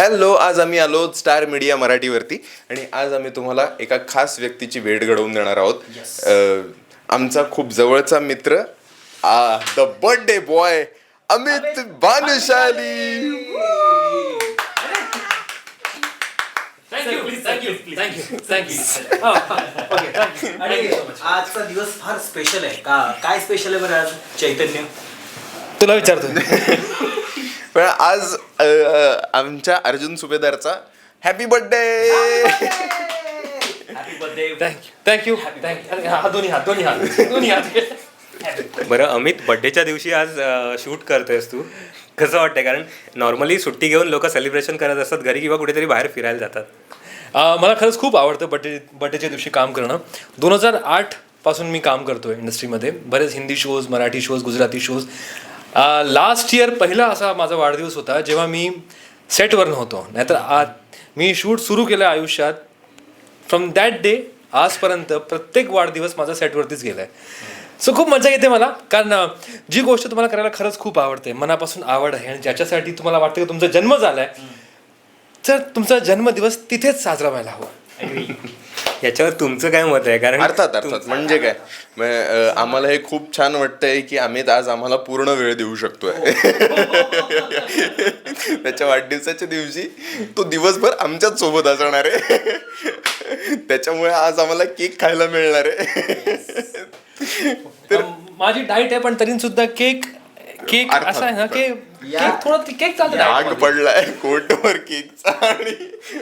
Hello आज आम्ही आलो स्टार मीडिया मराठीवरती. आणि आज आम्ही तुम्हाला एका खास व्यक्तीची भेट घडवून देणार आहोत. अं, आमचा खूप जवळचा मित्र the birthday boy Amit Bhanushali. Thank you thank you thank you thank you okay आणि आजचा दिवस फार स्पेशल आहे. का काय स्पेशल आहे बरं आज? चैतन्य. तुला विचारतो पण आज अं, आमच्या Arjun सुभेदारचा happy birthday happy birthday thank you thank you thank you हा दोन्ही हात दोन्ही हात दोन्ही हात बरं अमित बड्डेच्या दिवशी आज शूट करतोयस तू. कसं वाटतंय? कारण नॉर्मली सुट्टी घेऊन लोक सेलिब्रेशन करत असतात घरी किंवा कुठेतरी बाहेर फिरायला जातात. अं, मला खरंच खूप आवडतं बड्डे बड्डेच्या दिवशी काम करणं. दोन हजार आठपासून मी काम करतोय इंडस्ट्रीमध्ये बरेच Hindi shows Marathi shows Gujarati shows last year पहिला असा माझा वाढदिवस होता जेव्हा मी सेटवर नव्हतो नाहीतर आ मी शूट सुरू केलं आयुष्यात. फ्रॉम दॅट डे आजपर्यंत प्रत्येक वाढदिवस माझा सेटवरतीच गेला आहे सो खूप मजा येते मला कारण जी गोष्ट तुम्हाला करायला खरंच खूप आवडते मनापासून आवड आहे आणि ज्याच्यासाठी तुम्हाला वाटतं की तुमचा जन्म झाला आहे तर तुमचा जन्मदिवस तिथेच साजरा व्हायला हवा. याच्यावर तुमचं काय मत आहे? कारण अर्थात अर्थात. म्हणजे काय? आम्हाला हे खूप छान वाटतंय की अमित आज आम्हाला पूर्ण वेळ देऊ शकतोय. त्याच्या वाढदिवसाच्या दिवशी तो दिवसभर आमच्याच सोबत असणार आहे. त्याच्यामुळे आज आम्हाला केक खायला मिळणार आहे. अं, माझी डाएट आहे पण तरी सुद्धा केक केक. असा आहे ना की केक थोडं केक चालतं आग diet मध्ये. पडलाय कोटवर केकचा आणि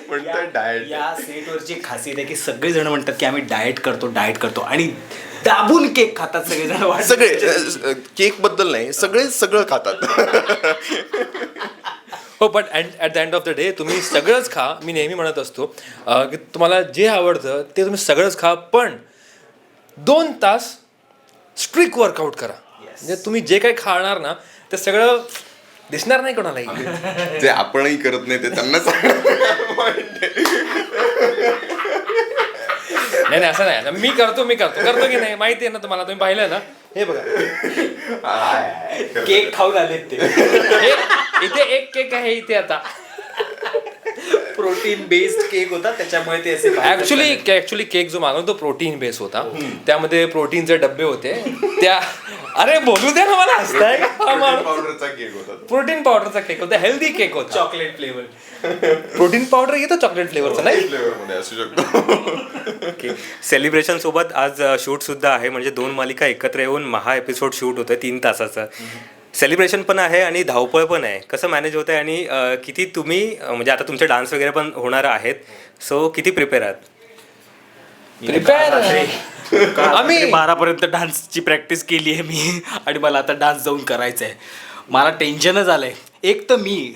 म्हणतोय डाएट या सेटवरची खासियत आहे की सगळेजण म्हणतात की आम्ही डाएट करतो डाएट करतो आणि दाबून केक खातात सगळेजण. सगळे केकबद्दल नाही सगळे सगळं खातात. हो but at the end of the day तुम्ही सगळंच खा मी नेहमी म्हणत असतो अं, की तुम्हाला जे आवडतं ते तुम्ही सगळंच खा पण दोन तास स्ट्रिक वर्कआउट करा. म्हणजे तुम्ही जे काही खाणार ना ते सगळं दिसणार नाही कोणालाही. जे आपणही करत नाही ते त्यांना नाही नाही असं नाही. आता मी करतो मी करतो. करतो की नाही माहिती आहे ना तुम्हाला. तुम्ही पाहिलं ना? हे बघा. केक खाऊन आलेत ते. हे इथे एक केक आहे इथे आता. प्रोटीन बेस्ड केक होता त्याच्यामुळे ते असे ऍक्च्युली ऍक्च्युली केक जो मागवला तो प्रोटीन बेस होता. त्यामध्ये प्रोटीनचे डब्बे होते. त्या अरे बोलू द्या ना मला हसताय का? हा माणूस? पावडरचा केक होता प्रोटीन पावडरचा केक होता हेल्दी केक होता. चॉकलेट फ्लेवर प्रोटीन पावडर येतो चॉकलेट फ्लेवरचा नाही? फ्लेवर मध्ये असू शकतो. ओके सेलिब्रेशन सोबत आज शूट सुद्धा आहे म्हणजे दोन मालिका एकत्र येऊन महा एपिसोड शूट होतोय तीन तासाचा. सेलिब्रेशन पण आहे आणि धावपळ पण आहे. कसं मॅनेज होत आहे आणि अं, किती तुम्ही अं, म्हणजे आता तुमचे डान्स वगैरे पण होणार आहेत. सो किती प्रिपेअर आहात? प्रिपेअर आम्ही बारापर्यंत डान्सची प्रॅक्टिस केली आहे मी. आणि मला आता डान्स जाऊन करायचं आहे मला टेन्शनच आलंय. एक तर मी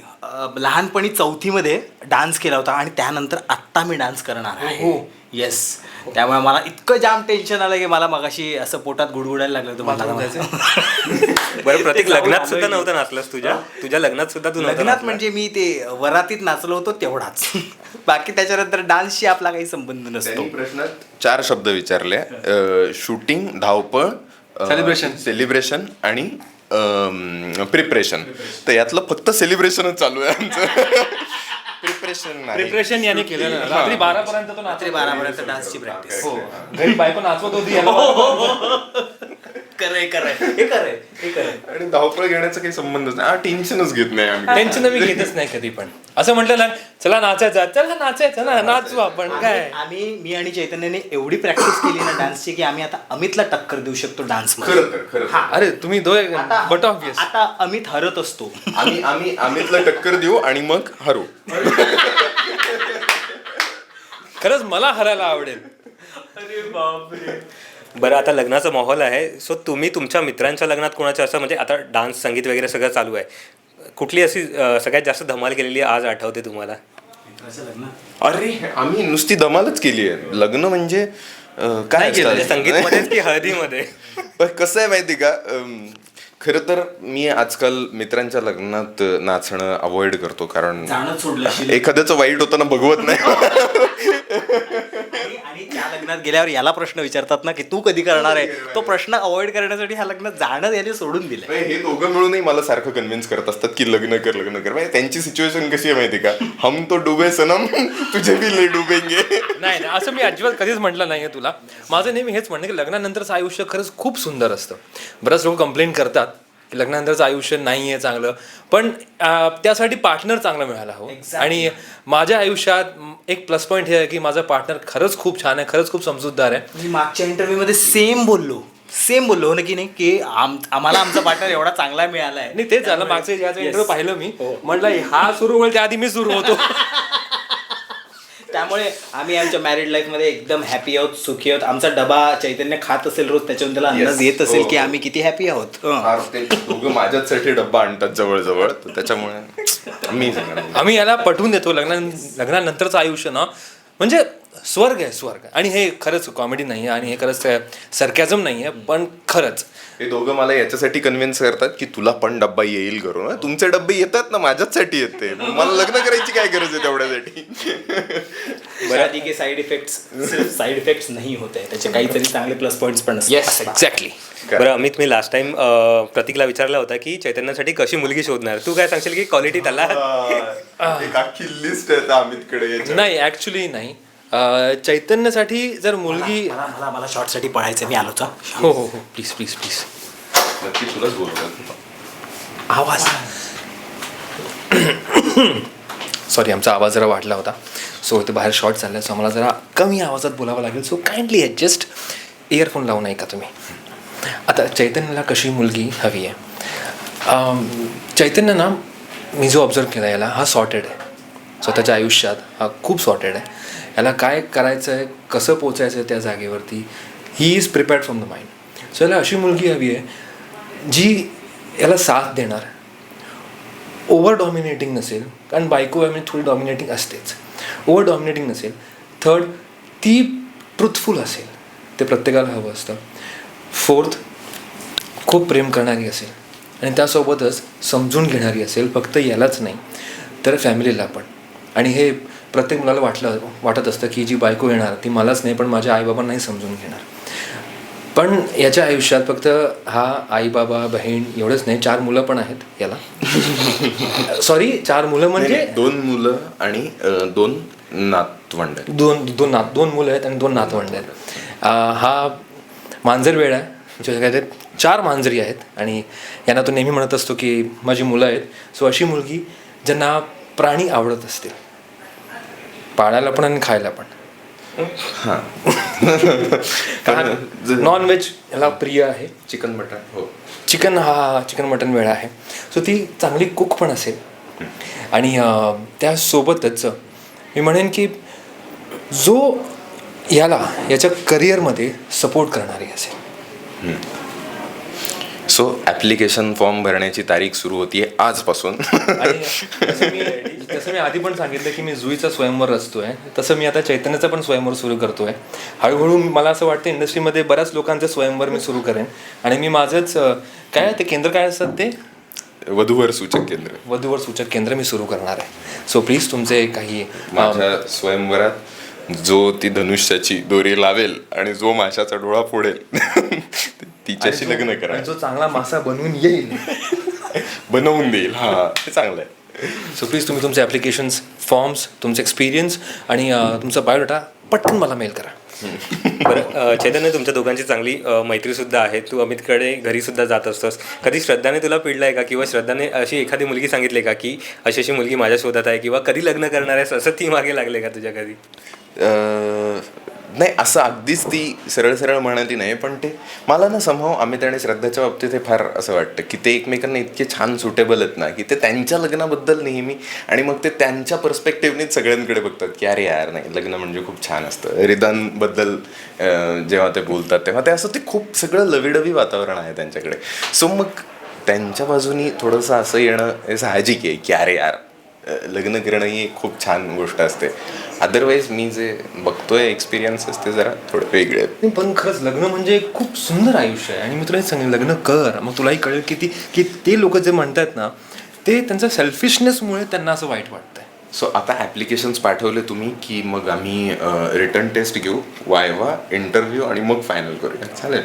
लहानपणी चौथीमध्ये डान्स केला होता आणि त्यानंतर आत्ता मी डान्स करणार आहे. येस त्यामुळे मला इतकं जाम टेन्शन आलं की मला मगाशी असं पोटात गुडगुडायला लागलं होतं मला बरं जाऊन लग्नात सुद्धा. नव्हतं नाचलंस तुझ्या? तुझ्या लग्नात सुद्धा तू नव्हता लग्नात. म्हणजे मी ते वरातीत नाचलो होतो तेवढाच. बाकी त्याच्यानंतर डान्सशी आपला काही संबंध नसतो. प्रश्नात चार शब्द विचारले. शूटिंग धावपळ Celebration. सेलिब्रेशन आणि प्रिपरेशन तर यातलं फक्त सेलिब्रेशनच चालू आहे आमचं. प्रिपरेशन नाही. प्रिपरेशन याने केलेलं ना. रात्री बारा पर्यंत तो रात्री बारापर्यंत डान्सची प्रॅक्टिस हो. घरी बायको नाचवत होती याला. करे करे हे करे हे करे आणि धावपळ घेण्याचा काही संबंधच नाही. टेन्शनच घेत नाही आम्ही. टेन्शन मी घेतच नाही कधी पण. असं म्हटलं ना चला नाचायचं चला नाचायचं ना नाचू आपण काय? आम्ही मी आणि चैतन्याने एवढी प्रॅक्टिस केली ना डान्सची की आम्ही आता अमितला टक्कर देऊ शकतो डान्स खरं तर खरं तर. अरे तुम्ही दोघे बट ऑफिस आता अमित हरत असतो. आम्ही आम्ही अमितला टक्कर देऊ आणि मग हरू खरंच मला हरायला आवडेल. बरं आता लग्नाचा माहोल आहे. सो तुम्ही तुमच्या मित्रांच्या लग्नात कोणाच्या असं म्हणजे आता डान्स संगीत वगैरे सगळं चालू आहे. कुठली अशी सगळ्यात जास्त धमाल केलेली आज आठवते तुम्हाला? अरे आम्ही नुसती धमालच केली आहे. लग्न म्हणजे काय म्हणजे असतं? संगीतमध्येच की हळदीमध्ये? पण कसं आहे माहिती का? खरं तर मी आजकाल मित्रांच्या लग्नात नाचणं अवॉइड करतो कारण. एखाद्याचं वाईट होताना बघवत नाही. आणि त्या लग्नात गेल्यावर याला प्रश्न विचारतात ना की तू कधी करणार आहे? तो प्रश्न अवॉइड करण्यासाठी ह्या लग्नात जाणं याने सोडून म्हणजे हे दोघं मिळूनही मला सारखं कन्व्हिन्स करत असतात की लग्न कर लग्न कर. म्हणजे त्यांची सिच्युएशन कशी आहे माहिती का? हम तो डुबे सनम तुझे भी ले डुबेंगे. नाही नाही असं मी अजिबात कधीच म्हटलं नाही आहे तुला. माझं नेहमी हेच म्हणणं की लग्नानंतरचं आयुष्य खरंच खूप सुंदर असतं. बऱ्याच लोक कंप्लेंट करतात की लग्नानंतरचं आयुष्य नाही आहे चांगलं. पण त्यासाठी पार्टनर चांगला मिळाला हो. आणि माझ्या आयुष्यात एक प्लस पॉईंट हे आहे की माझा पार्टनर खरंच खूप छान आहे खरंच खूप समजूतदार आहे. मी मागच्या इंटरव्ह्यू मध्ये सेम बोललो. सेम बोललो हो ना की नाही? की आम आम्हाला आमचा पार्टनर एवढा चांगला मिळालाय. आणि तेच झालं मागचं इंटरव्ह्यू पाहिलं मी. म्हटलं हा सुरू होईल त्याआधी मी सुरू होतो. त्यामुळे आम्ही आमच्या मॅरिड लाईफमध्ये एकदम हॅपी आहोत सुखी आहोत आमचा डबा चैतन्य खात असेल रोज त्याच्यावरून त्याला अंदाज. येत असेल की हो. आम्ही किती हॅपी आहोत हं. ते दोघं माझ्याचसाठी डब्बा आणतात जवळजवळ तर त्याच्यामुळे मी सांगणार आम्ही याला पटवून देतो लग्ना लग्नानंतरचं आयुष्य ना म्हणजे स्वर्ग आहे स्वर्ग. आणि हे खरंच कॉमेडी नाही आहे आणि हे खरंच सरकॅझम नाही आहे पण खरंच. हे दोघं मला याच्यासाठी कन्व्हिन्स करतात की तुला पण डब्बा येईल करून हं? तुमचे डब्बे येतात ना माझ्याचसाठी येते. मला लग्न करायची काय गरज आहे तेवढ्यासाठी? शादी के साइड इफेक्ट्स सिर्फ साइड इफेक्ट्स नाही होते त्याचे काहीतरी चांगले प्लस पॉईंट्स पण असतात. येस एक्झॅक्टली बरं अमित मी लास्ट टाइम प्रतीकला विचारला होता की चैतन्यासाठी कशी मुलगी शोधणार? तू काय सांगशील की क्वालिटी त्याला? लिस्ट आहे अमितकडे. नाही ॲक्च्युली नाही. अं, चैतन्यासाठी जर मुलगी मला मला मला शॉर्टसाठी पळायचं मी आलोच हं. हो हो हो. प्लीज प्लीज प्लीज नक्की तुलाच बोलतात आवाज. सॉरी आमचा आवाज जरा वाढला होता. सो इथे बाहेर शॉर्ट चालला सो मला जरा कमी आवाजात बोलावं लागेल. सो काइंडली ॲडजस्ट इयरफोन लावून ऐका तुम्ही. आता चैतन्याला कशी मुलगी हवी आहे? अम, चैतन्य ना मी जो ऑब्झर्व केला याला हा सॉर्टेड आहे. स्वतःच्या आयुष्यात हा खूप सॉर्टेड आहे. याला काय करायचं आहे कसं पोचायचं आहे त्या जागेवरती he is prepared from the mind so याला अशी मुलगी हवी आहे जी याला साथ देणार. ओव्हर डॉमिनेटिंग नसेल कारण बायको आम्ही थोडी डॉमिनेटिंग असतेच. ओव्हर डॉमिनेटिंग नसेल थर्ड ती ट्रुथफुल असेल. ते प्रत्येकाला हवं असतं. फोर्थ खूप प्रेम करणारी असेल. आणि त्यासोबतच समजून घेणारी असेल फक्त यालाच नाही. तर फॅमिलीला पण. आणि हे प्रत्येक मुलाला वाटलं वाटत असतं की जी बायको येणार ती मलाच नाही पण माझ्या आईबाबांनाही समजून घेणार. पण याच्या आयुष्यात फक्त हा आई बाबा बहीण एवढंच नाही चार मुलं पण आहेत याला. सॉरी चार मुलं म्हणजे? दोन मुलं आणि दोन नातवंड. दोन दोन नात दोन मुलं आहेत आणि दोन नातवंड आहेत. हा मांजर वेळ आहे म्हणजे काय ते चार मांजरी आहेत आणि यांना तो नेहमी म्हणत असतो की माझी मुलं आहेत. सो अशी मुलगी ज्यांना प्राणी आवडत असतील. पाळायला पण आणि खायला पण. हा. कारण नॉन व्हेज याला प्रिय आहे. चिकन मटन हो. चिकन हा चिकन मटन वेळा आहे. सो ती चांगली कुक पण असेल. आणि त्यासोबतच मी म्हणेन की जो याला याच्या करिअरमध्ये सपोर्ट करणारी असेल. सो ॲप्लिकेशन फॉर्म भरण्याची तारीख सुरू होतीये आजपासून. आणि जसं मी मी आधी पण सांगितलं की मी जुईचा स्वयंवर रचतोय तसं मी आता चैतन्याचा पण स्वयंवर सुरू करतोय. हळूहळू मला असं वाटतं इंडस्ट्रीमध्ये बऱ्याच लोकांचे स्वयंवर मी सुरू करेन. आणि मी माझंच काय ते केंद्र काय असतात ते? वधूवर सूचक केंद्र. वधूवर सूचक केंद्र मी सुरू करणार आहे. सो प्लीज तुमचे काही माझ्या स्वयंवरात जो ती धनुष्याची दोरी लावेल आणि जो माशाचा डोळा फोडेल तिच्याशी लग्न करा आणि जो चांगला मासा बनवून येईल. बनवून देईल हा ते चांगलं आहे सो प्लीज तुम्ही तुमचे ॲप्लिकेशन्स फॉर्म्स तुमचे एक्सपिरियन्स आणि तुमचा बायोडाटा पटकन मला मेल करा. बरं चैतन्य तुमच्या दोघांची चांगली अ, मैत्री सुद्धा आहे. तू अमितकडे घरी सुद्धा जात असतोस. कधी श्रद्धाने तुला पिडलं आहे का? किंवा श्रद्धाने अशी एखादी मुलगी सांगितली का की अशी अशी मुलगी माझ्या शोधात आहे? किंवा कधी लग्न करणार आहेस? असं ती मागे लागले का तुझ्या कधी नाही असं अगदीच ती सरळ सरळ म्हणाली नाही पण ते मला ना समभाव अमित आणि श्रद्धाच्या बाबतीत हे फार असं वाटतं की ते एकमेकांना इतके छान सुटेबल आहेत ना की ते त्यांच्या लग्नाबद्दल नेहमी आणि मग ते त्यांच्या पर्स्पेक्टिव्हनीच सगळ्यांकडे बघतात की अरे यार नाही लग्न म्हणजे खूप छान असतं. रिदानबद्दल जेव्हा ते बोलतात तेव्हा ते असं ते खूप सगळं लवीडवी वातावरण आहे त्यांच्याकडे. सो मग त्यांच्या बाजूनी थोडंसं असं येणं हे साहजिक आहे की अरे यार लग्न करणं ही एक खूप छान गोष्ट असते. अदरवाईज मी जे बघतोय एक्सपिरियन्सेस ते जरा थोडे वेगळे आहेत. पण खरंच लग्न म्हणजे खूप सुंदर आयुष्य आहे. आणि मी तुला हे सांगेन लग्न कर. मग तुलाही कळेल की ती की ते लोक जे म्हणतात ना ते त्यांच्या सेल्फिशनेसमुळे त्यांना असं वाईट वाटतंय. सो आता ॲप्लिकेशन्स पाठवले तुम्ही की मग आम्ही रिटर्न टेस्ट घेऊ वायवा इंटरव्ह्यू आणि मग फायनल करूया. चालेल?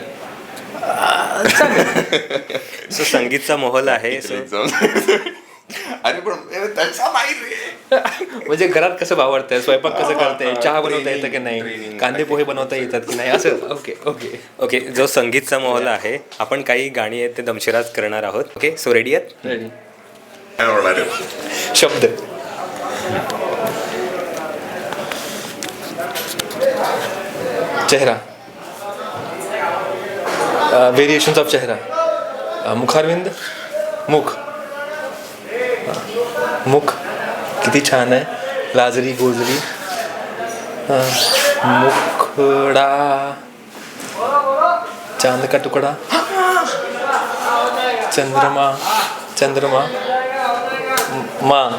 सो संगीतचा मोहल आहे. सो अरे पण त्याचा माहीत रे. म्हणजे घरात कसं वावरतंय स्वयंपाक कसं करताय? चहा बनवता येतं की नाही. कांदे पोहे बनवता येतात की नाही? असं. Okay okay. ओके जो संगीतचा मोहल आहे आपण काही गाणी आहेत ते दमशिराज करणार आहोत. ओके सो रेडी आहेत? रेडी? शब्द. चेहरा. व्हेरिएशन्स ऑफ चेहरा. मुखारविंद. मुख. मुख किती छान आहे. लाजरी गोजरी. मुखडा. चांद का तुकडा. चंद्रमा. चंद्रमा. मा.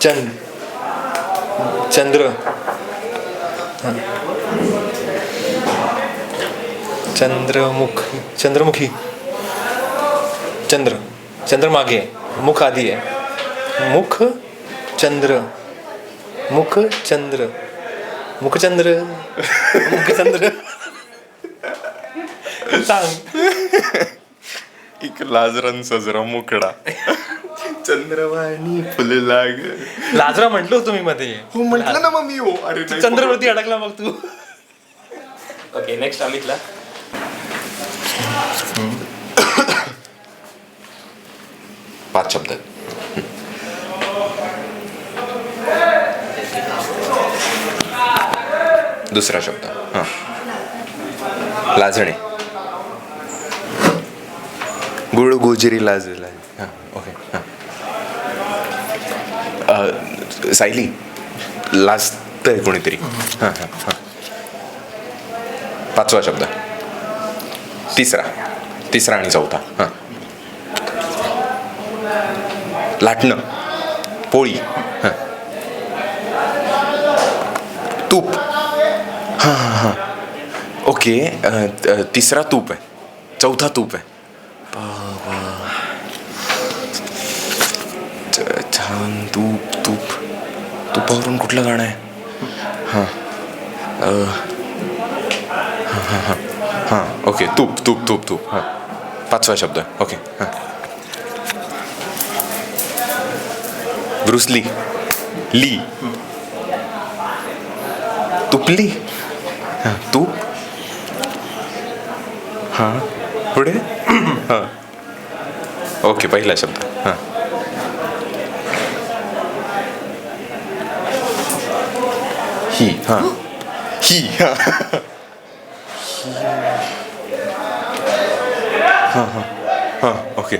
चंद. चंद्र. चंद्रमुख. चंद्रमुखी. चंद्र. चंद्रमागे मुख आधी आहे. मुख चंद्र. मुख चंद्र. मुखचंद्र मुखचंद्र सांग. एक लाजरन सजरा मुकडा. चंद्रवाणी फुलला ग लाजरा म्हटलो तुम्ही मध्ये. हो म्हटलं ना मग मी हो. अरे चंद्रवरती अडकला मग तू. ओके नेक्स्ट अमितला. पाच शब्द. दुसरा शब्द. हां. लाजणे. गुळ गोजिरी लाज लाज हां. ओके हां सायली लाजतंय कोणीतरी. हां हां हां. पाचवा शब्द. तिसरा. तिसरा आणि चौथा. हां. लाटणं. पोळी. हां. तूप. हां हां हां ओके तिसरा तूप आहे चौथा तूप आहे छान तूप तूप तुपावरून कुठलं गाणं आहे हां हां हां हां हां ओके तूप तूप तूप तूप हां पाचवा शब्द आहे ओके हां ब्रुसली ली तुपली हाँ। तूप हाँ। पुढे हाँ। ओके पहिला शब्द। हाँ। ही हाँ। ही हाँ। हाँ हाँ। हाँ ओके।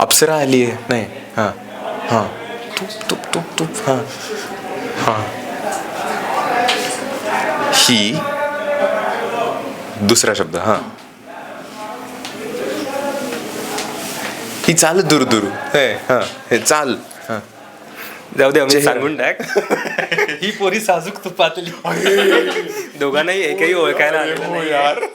अप्सरा आली आहे नाही। हाँ। हाँ। तूप तूप तूप तूप हाँ। हाँ। ही दुसरा शब्द हां. ही चाल दूर दूर. हे हां हे चाल हां. जाऊ दे चेहरा. सांगून टाक. ही पोरी साजूक तुपातली दोघांनाही एकही ओळखायला आलेलं नाही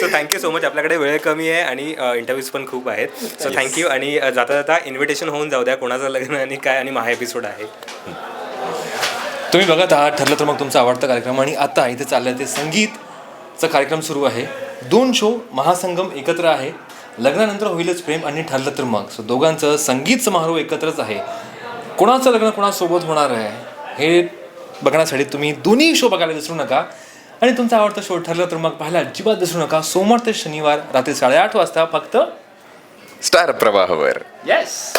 सो थँक्यू सो मच आपल्याकडे वेळ कमी आहे आणि इंटरव्ह्यूज पण खूप आहेत. सो थँक्यू आणि जाता जाता इन्व्हिटेशन होऊन जाऊ द्या. कोणाचं लग्न आणि काय आणि महा एपिसोड आहे. तुम्ही बघत आहात ठरलं तर मग तुमचा आवडता कार्यक्रम. आणि आता इथे चाललंय ते संगीतचा कार्यक्रम सुरू आहे. दोन शो महासंगम एकत्र आहे. लग्नानंतर होईलच प्रेम आणि ठरलं तर मग. सो दोघांचं संगीत समारोह एकत्रच आहे. कोणाचं लग्न कोणासोबत होणार आहे हे बघण्यासाठी तुम्ही दोन्ही शो बघायला विसरू नका. आणि तुमचा आवडता शो ठरलं तर मग पाहायला अजिबात विसरू नका. सोमवार ते शनिवार रात्री साडेआठ वाजता फक्त स्टार प्रवाहावर. येस